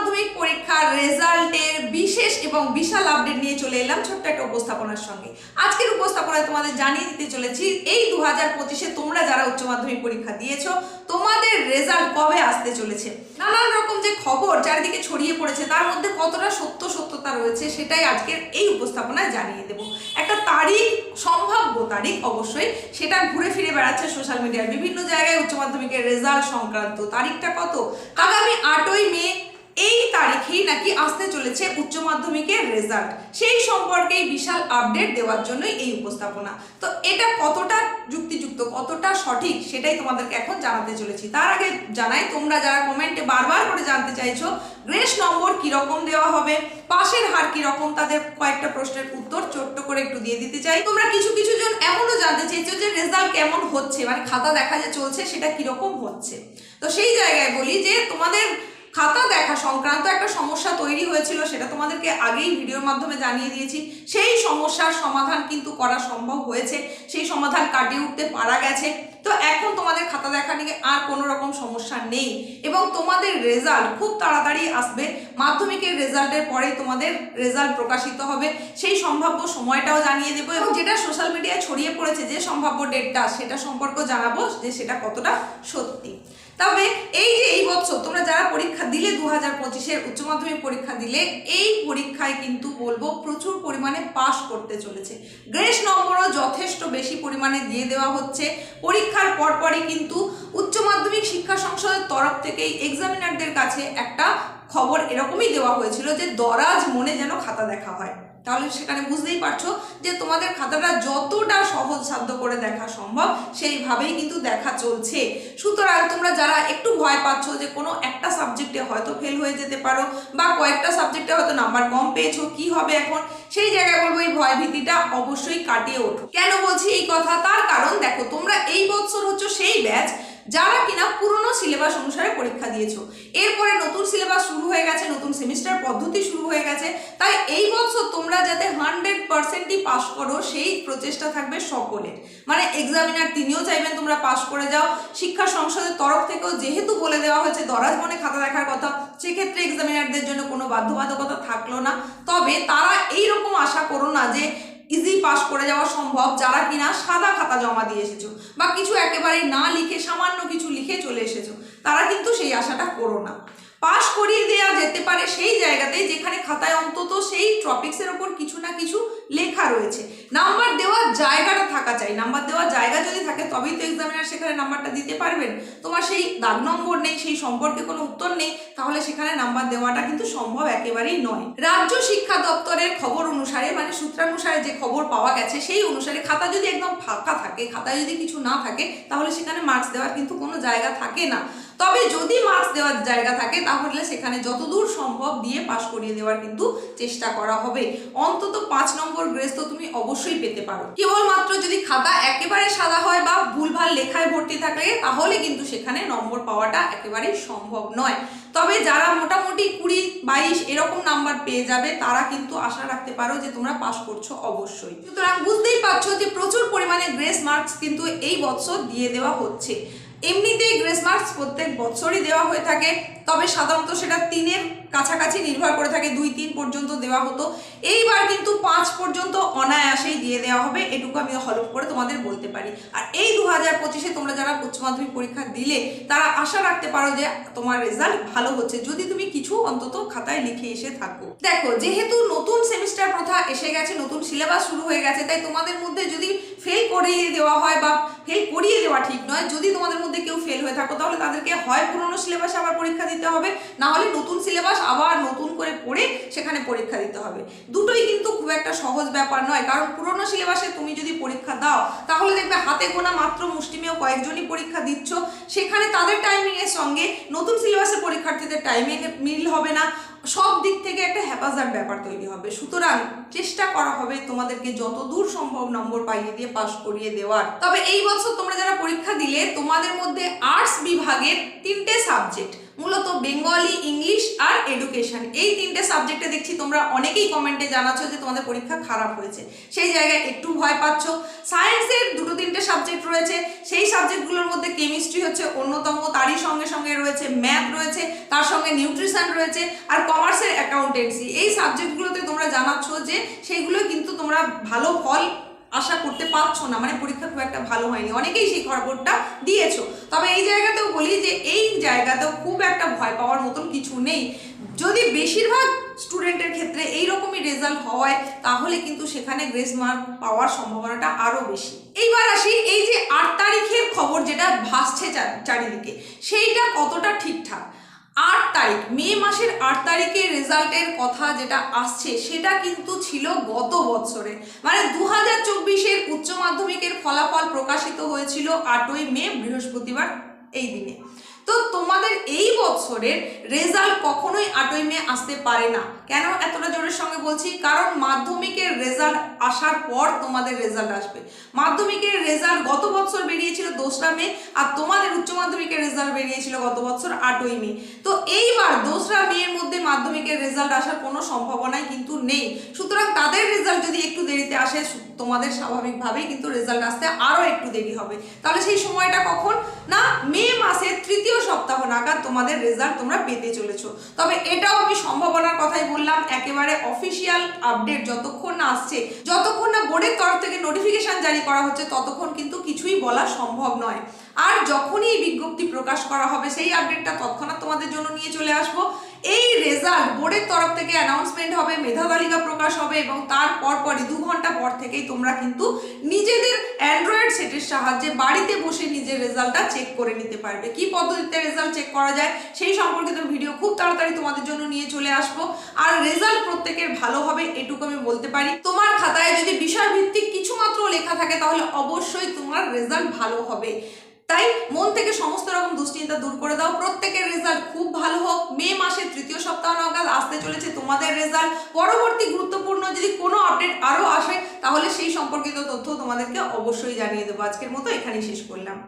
মাধ্যমিক পরীক্ষার রেজাল্টের বিশেষ এবং বিশাল আপডেট নিয়ে চলে এলাম ছোট্ট একটা উপস্থাপনার সঙ্গে। আজকের উপস্থাপনায় তোমাদের জানিয়ে দিতে চলেছি, এই দু হাজার পঁচিশে তোমরা যারা উচ্চ মাধ্যমিক পরীক্ষা দিয়েছ, তোমাদের রেজাল্ট কবে আসতে চলেছে? নানান রকম যে খবর চারিদিকে ছড়িয়ে পড়েছে, তার মধ্যে কতটা সত্য সত্যতা রয়েছে সেটাই আজকের এই উপস্থাপনায় জানিয়ে দেব। একটা তারিখ, সম্ভাব্য তারিখ অবশ্যই, সেটা ঘুরে ফিরে বেড়াচ্ছে সোশ্যাল মিডিয়ার বিভিন্ন জায়গায় উচ্চ মাধ্যমিকের রেজাল্ট সংক্রান্ত তারিখটা কত? আগামী আটই মে এই তারিখেই নাকি আসতে চলেছে উচ্চ মাধ্যমিকের রেজাল্ট সেই সম্পর্কে বিশাল আপডেট দেওয়ার জন্যই এই উপস্থাপনা। তো এটা কতটা যুক্তিযুক্ত, কতটা সঠিক সেটাই তোমাদেরকে এখন জানাতে চলেছি। তার আগে জানাই, তোমরা যারা কমেন্টে বারবার করে জানতে চাইছো গ্রেস নম্বর কীরকম দেওয়া হবে, পাশের হার কীরকম, তাদের কয়েকটা প্রশ্নের উত্তর ছোট্ট করে একটু দিয়ে দিতে চাই। তোমরা কিছু কিছু জন এমনও জানতে চাইছো যে রেজাল্ট কেমন হচ্ছে মানে খাতা দেখা যে চলছে সেটা কীরকম হচ্ছে। তো সেই জায়গায় বলি যে তোমাদের খাতা দেখা সংক্রান্ত একটা সমস্যা তৈরি হয়েছিল, সেটা তোমাদেরকে আগেই ভিডিওর মাধ্যমে জানিয়ে দিয়েছি। সেই সমস্যার সমাধান কিন্তু করা সম্ভব হয়েছে, সেই সমাধান কাটিয়ে উঠতে পারা গেছে। তো এখন তোমাদের খাতা দেখা নিয়ে আর কোনো রকম সমস্যা নেই এবং তোমাদের রেজাল্ট খুব তাড়াতাড়ি আসবে। মাধ্যমিকের রেজাল্টের পরেই তোমাদের রেজাল্ট প্রকাশিত হবে। সেই সম্ভাব্য সময়টাও জানিয়ে দেবো এবং যেটা সোশ্যাল মিডিয়ায় ছড়িয়ে পড়েছে, যে সম্ভাব্য ডেটটা সেটা সম্পর্কে জানাব যে সেটা কতটা সত্যি। তবে এই যে এই বছর তোমরা যারা পরীক্ষা দিলে দু হাজার পঁচিশের উচ্চ মাধ্যমিক পরীক্ষা দিলে, এই পরীক্ষায় কিন্তু বলব প্রচুর পরিমাণে পাশ করতে চলেছে। গ্রেস নম্বরও যথেষ্ট বেশি পরিমাণে দিয়ে দেওয়া হচ্ছে। পরীক্ষার পরপরই কিন্তু উচ্চ মাধ্যমিক শিক্ষা সংসদের তরফ থেকেই এক্সামিনারদের কাছে একটা খবর এরকমই দেওয়া হয়েছিল যে দরাজ মনে যেন খাতা দেখা হয়। তাহলে সেখানে বুঝতেই পারছ যে তোমাদের খাতাটা যতটা সহজ সাধ্য করে দেখা সম্ভব, সেইভাবেই কিন্তু দেখা চলছে। সুতরাং তোমরা যারা একটু ভয় পাচ্ছ যে কোনো একটা সাবজেক্টে হয়তো ফেল হয়ে যেতে পারো বা কয়েকটা সাবজেক্টে হয়তো নাম্বার কম পেয়েছ, কি হবে এখন? সেই জায়গায় বলব এই ভয় ভীতিটা অবশ্যই কাটিয়ে ওঠো। কেন বলছি এই কথা? তার কারণ দেখো, তোমরা এই বছর হচ্ছে সেই ব্যাচ যারা কিনা পুরনো সিলেবাস অনুসারে পরীক্ষা দিয়েছ। এরপরে নতুন সিলেবাস শুরু হয়ে গেছে, নতুন সেমিস্টার পদ্ধতি শুরু হয়ে গেছে। তাই এই বছর তোমরা যাতে হান্ড্রেড পার্সেন্টই পাস করো, সেই প্রচেষ্টা থাকবে সকলের। মানে এক্সামিনার তিনিও চাইবেন তোমরা পাস করে যাও। শিক্ষা সংসদের তরফ থেকেও যেহেতু বলে দেওয়া হয়েছে, দরাজ মনে খাতা দেখার কথা, সেক্ষেত্রে এক্সামিনারদের জন্য কোনো বাধ্যবাধকতা থাকল না। তবে তারা এই রকম আশা করো না যে ইজি পাস করে যাওয়া সম্ভব, যারা কিনা সাদা খাতা জমা দিয়ে এসেছ বা কিছু একেবারে না লিখে সামান্য কিছু লিখে চলে এসেছ, তারা কিন্তু সেই আশাটা করো না। পাস করিয়ে দেওয়া যেতে পারে সেই জায়গাতেই যেখানে খাতায় অন্তত সেই টপিক্সের ওপর কিছু না কিছু লেখা রয়েছে। নাম্বার দেওয়ার জায়গাটা থাকা চাই। নাম্বার দেওয়ার জায়গা যদি থাকে, তবেই তো এক্সামিনার সেখানে নাম্বারটা দিতে পারবেন। তোমার সেই দাগ নম্বর নেই, সেই সম্পর্কে কোনো উত্তর নেই, তাহলে সেখানে নাম্বার দেওয়াটা কিন্তু সম্ভব একেবারেই নয়। রাজ্য শিক্ষা দপ্তরের খবর অনুসারে মানে সূত্রানুসারে যে খবর পাওয়া গেছে, সেই অনুসারে খাতা যদি একদম ফাঁকা থাকে, খাতায় যদি কিছু না থাকে, তাহলে সেখানে মার্কস দেওয়ার কিন্তু কোনো জায়গা থাকে না। তবে যদি মার্কস দেওয়ার জায়গা থাকে, তাহলে সেখানে যতদূর সম্ভব দিয়ে পাশ করিয়ে দেওয়ার কিন্তু চেষ্টা করা হবে। অন্তত পাঁচ নম্বর গ্রেস তো তুমি অবশ্যই পেতে পারো। কেবলমাত্র যদি খাতা একেবারে সাদা হয় বা ভুলভাল লেখায় ভর্তি থাকে তাহলে কিন্তু সেখানে নম্বর পাওয়াটা একেবারে সম্ভব নয়। তবে যারা মোটামুটি কুড়ি, বাইশ এরকম নাম্বার পেয়ে যাবে, তারা কিন্তু আশা রাখতে পারো যে তোমরা পাস করছ অবশ্যই। সুতরাং বুঝতেই পারছ যে প্রচুর পরিমাণে গ্রেস মার্কস কিন্তু এই বছর দিয়ে দেওয়া হচ্ছে। এমনিতেই গ্রেস মার্কস প্রত্যেক বছরই দেওয়া হয়ে থাকে, তবে সাধারণত সেটা তিনের কাছাকাছি নির্ভর করে থাকে, দুই তিন পর্যন্ত দেওয়া হতো। এইবার কিন্তু পাঁচ পর্যন্ত অনায়াসেই দিয়ে দেওয়া হবে, এটুকু আমি হলফ করে তোমাদের বলতে পারি। আর এই দু হাজার পঁচিশে তোমরা যারা উচ্চ মাধ্যমিক পরীক্ষা দিলে, তারা আশা রাখতে পারো যে তোমার রেজাল্ট ভালো হচ্ছে। যদি তুমি কিছু অন্তত খাতায় লিখে এসে থাকো। দেখো, যেহেতু নতুন সেমিস্টার প্রথা এসে গেছে, নতুন সিলেবাস শুরু হয়ে গেছে, তাই তোমাদের মধ্যে যদি ফেল করিয়ে দেওয়া হয় বা ফেল করিয়ে দেওয়া ঠিক নয়। যদি তোমাদের মধ্যে কেউ ফেল হয়ে থাকো, তাহলে তাদেরকে হয় পুরনো সিলেবাসে আবার পরীক্ষা দিতে হবে, না হলে নতুন সিলেবাস আবার নতুন করে পড়ে সেখানে পরীক্ষা দিতে হবে। দুটোই কিন্তু খুব একটা সহজ ব্যাপার নয়, কারণ পুরনো সিলেবাসে তুমি যদি পরীক্ষা দাও, তাহলে দেখবে হাতে গোনা মাত্র মুষ্টিমেয় কয়েকজনই পরীক্ষা দিচ্ছ। সেখানে তাদের টাইমিংয়ের সঙ্গে নতুন সিলেবাসের পরীক্ষার্থীদের টাইমিং মিল হবে না। সব দিক থেকে একটা হ্যাপাজার ব্যাপার তৈরি হবে। সুতরাং চেষ্টা করা হবে তোমাদেরকে যত দূর সম্ভব নম্বর পাইয়ে দিয়ে পাশ করিয়ে দেওয়ার। তবে এই বছর তোমরা যারা পরীক্ষা দিলে, তোমাদের মধ্যে আর্টস বিভাগের তিনটে সাবজেক্ট মূলত বেঙ্গলি, ইংলিশ আর এডুকেশন। এই তিনটে সাবজেক্টে দেখছি তোমরা অনেকেই কমেন্টে জানাচ্ছ যে তোমাদের পরীক্ষা খারাপ হয়েছে। সেই জায়গায় একটু ভয় পাচ্ছ। সায়েন্সের দুটো তিনটে সাবজেক্ট রয়েছে। সেই সাবজেক্টগুলোর মধ্যে কেমিস্ট্রি হচ্ছে অন্যতম। তারই সঙ্গে সঙ্গে রয়েছে ম্যাথ রয়েছে, তার সঙ্গে নিউট্রিশন রয়েছে আর কমার্সের অ্যাকাউন্টেন্সি এই সাবজেক্টগুলোতে তোমরা জানাচ্ছ যে, সেইগুলো কিন্তু তোমরা ভালো ফল আশা করতে পারছ না মানে পরীক্ষা খুব একটা ভালো হয়নি। অনেকেই সেই খবরটা দিয়েছ। তবে এই জায়গাতেও বলি যে, এই জায়গাতেও খুব একটা ভয় পাওয়ার মতন কিছু নেই। যদি বেশিরভাগ স্টুডেন্টের ক্ষেত্রে এই রকমই রেজাল্ট হয়, তাহলে কিন্তু সেখানে গ্রেস মার্ক পাওয়ার সম্ভাবনাটা আরও বেশি। এইবার আসি, এই যে আট তারিখের খবর যেটা ভাসছে চারিদিকে, সেইটা কতটা ঠিকঠাক? আট তারিখ, মে মাসের আট তারিখের রেজাল্টের কথা যেটা আসছে, সেটা কিন্তু ছিল গত বছরে। মানে দু হাজার চব্বিশের উচ্চ মাধ্যমিকের ফলাফল প্রকাশিত হয়েছিল আটই মে, বৃহস্পতিবার এই দিনে। তো তোমাদের এই বছরের রেজাল্ট কখনোই আটই মে আসতে পারে না। কেন এতটা জোরের সঙ্গে বলছি? কারণ মাধ্যমিকের রেজাল্ট আসার পর তোমাদের রেজাল্ট আসবে। মাধ্যমিকের রেজাল্ট গত বছর বেরিয়েছিল দোসরা মে, আর তোমাদের উচ্চ মাধ্যমিকের রেজাল্ট বেরিয়েছিল গত বছর আটই মে। তো এইবার দোসরা মে এর মধ্যে মাধ্যমিকের রেজাল্ট আসার কোনো সম্ভাবনাই কিন্তু নেই। সুতরাং তাদের রেজাল্ট যদি একটু দেরিতে আসে তোমাদের স্বাভাবিকভাবেই কিন্তু রেজাল্ট আসতে আরও একটু দেরি হবে। তাহলে সেই সময়টা কখন? না, মে মাসের তৃতীয় সপ্তাহ নাগাদ তোমাদের রেজাল্ট তোমরা পেতে চলেছো। তবে এটাও আমি সম্ভাবনার কথাই বললাম, একেবারে অফিসিয়াল আপডেট যতক্ষণ না আসছে, যতক্ষণ না বোর্ডের তরফ থেকে নোটিফিকেশন জারি করা হচ্ছে, ততক্ষণ কিন্তু কিছুই বলা সম্ভব নয়। আর যখনই বিজ্ঞপ্তি প্রকাশ করা হবে, সেই আপডেটটা তৎক্ষণাৎ তোমাদের জন্য নিয়ে চলে আসব। রেজাল্ট বোর্ডের তরফ থেকে অ্যানাউন্সমেন্ট হবে মেধা তালিকা প্রকাশ হবে এবং তার পরপরই দু ঘণ্টা পর থেকেই তোমরা কিন্তু নিজেদের অ্যান্ড্রয়েড সেটের সাহায্যে বাড়িতে বসে নিজের রেজাল্টটা চেক করে নিতে পারবে। কি পদ্ধতিতে রেজাল্ট চেক করা যায় সেই সম্পর্কিত ভিডিও খুব তাড়াতাড়ি তোমাদের জন্য নিয়ে চলে আসব। আর রেজাল্ট প্রত্যেকের ভালো হবে এটুকু আমি বলতে পারি। তোমার খাতায় যদি বিষয় ভিত্তিক কিছু মাত্র লেখা থাকে তাহলে অবশ্যই তোমার রেজাল্ট ভালো হবে। তাই মন থেকে সমস্ত রকম দুশ্চিন্তা দূর করে দাও। প্রত্যেকের রেজাল্ট খুব ভালো হোক। মে মাসের তৃতীয় সপ্তাহ নাগাদ আসতে চলেছে তোমাদের রেজাল্ট পরবর্তী গুরুত্বপূর্ণ যদি কোনো আপডেট আরও আসে, তাহলে সেই সম্পর্কিত তথ্য তোমাদেরকে অবশ্যই জানিয়ে দেবো। আজকের মতো এখানেই শেষ করলাম।